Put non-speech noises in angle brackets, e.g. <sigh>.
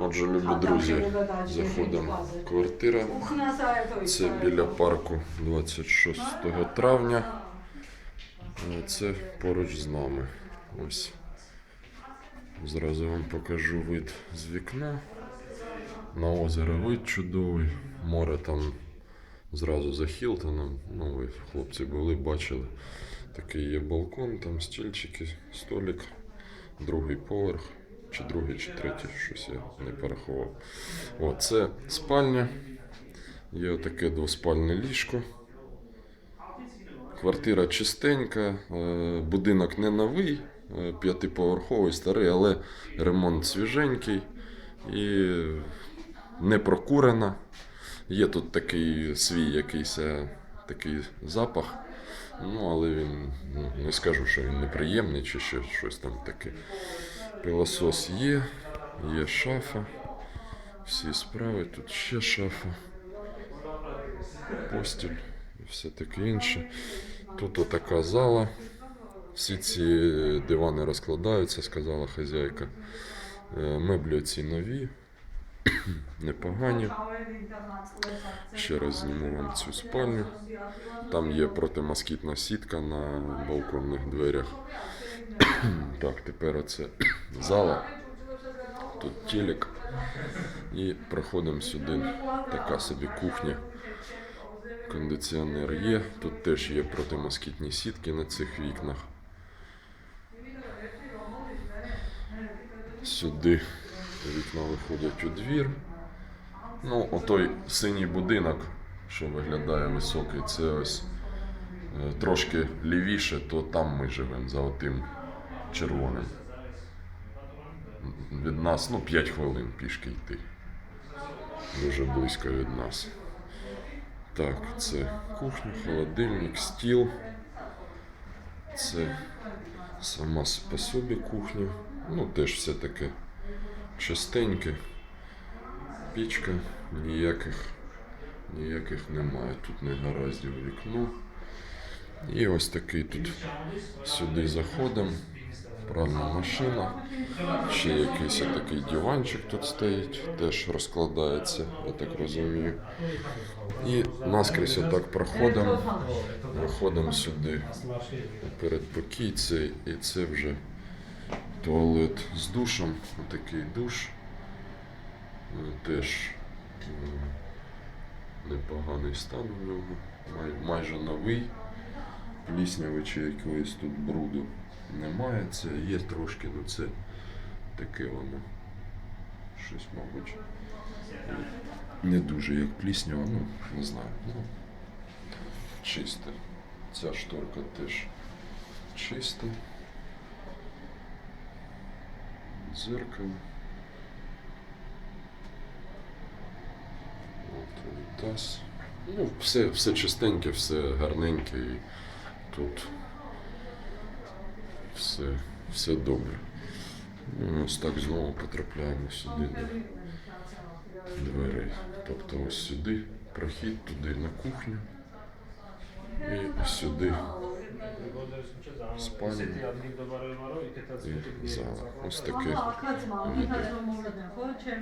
Отже, любі друзі, заходимо в квартира. Це біля парку 26 травня. Це поруч з нами. Ось. Зразу вам покажу вид з вікна. На озеро вид чудовий. Море там зразу за Хілтоном. Ну, ви, хлопці, були, бачили. Такий є балкон, там стільчики, столик, другий поверх, чи другий, чи третій, щось я не порахував. О, це спальня. Є отаке двоспальне ліжко. Квартира чистенька, е, будинок не новий, е, п'ятиповерховий, старий, але ремонт свіженький і не прокурена. Є тут такий свій якийсь е, такий запах. Ну, але він ну, не скажу, що він неприємний чи ще щось там таке. Пилосос є, є шафа. Всі справи, тут ще шафа, постіль і все таке інше. Тут отака зала. Всі ці дивани розкладаються, сказала хазяйка. Е, Меблі ці нові, <clears throat> непогані. Ще раз зніму вам цю спальню. Там є протимоскітна сітка на балконних дверях. Так, тепер оце зала. Тут телек. І проходимо сюди. Така собі кухня. Кондиціонер є. Тут теж є протимоскітні сітки на цих вікнах. Сюди вікна виходять у двір. Ну, отой синій будинок, що виглядає високий, це ось е, трошки лівіше, то там ми живемо за отим червоним. Від нас ну, 5 хвилин пішки йти. Дуже близько від нас. Так, це кухня, холодильник, стіл. Це сама по собі кухня. Ну, теж все таке чистеньке. Пічка ніяких, ніяких немає. Тут не гараздів вікно. І ось такий тут сюди заходимо. Пральна машина. Ще якийсь такий диванчик тут стоїть, теж розкладається, я так розумію. І наскрізь отак проходимо, виходимо сюди перед покійцею, і це вже туалет з душем, отакий душ. Е, Теж непоганий стан у нього, май- майже новий. Плісняви чи якогось тут бруду немає. Це є трошки, ну це таке воно. Щось, мабуть. Не дуже як пліснява, ну, не знаю. Ну, чисте. Ця шторка теж чиста. Дзеркало. От унітаз. Ну, все, все чистеньке, все гарненьке і тут все, все добре. Ну, ось так знову потрапляємо сюди до дверей. Тобто ось сюди прохід, туди на кухню. І сюди спальню і зала. Ось таке.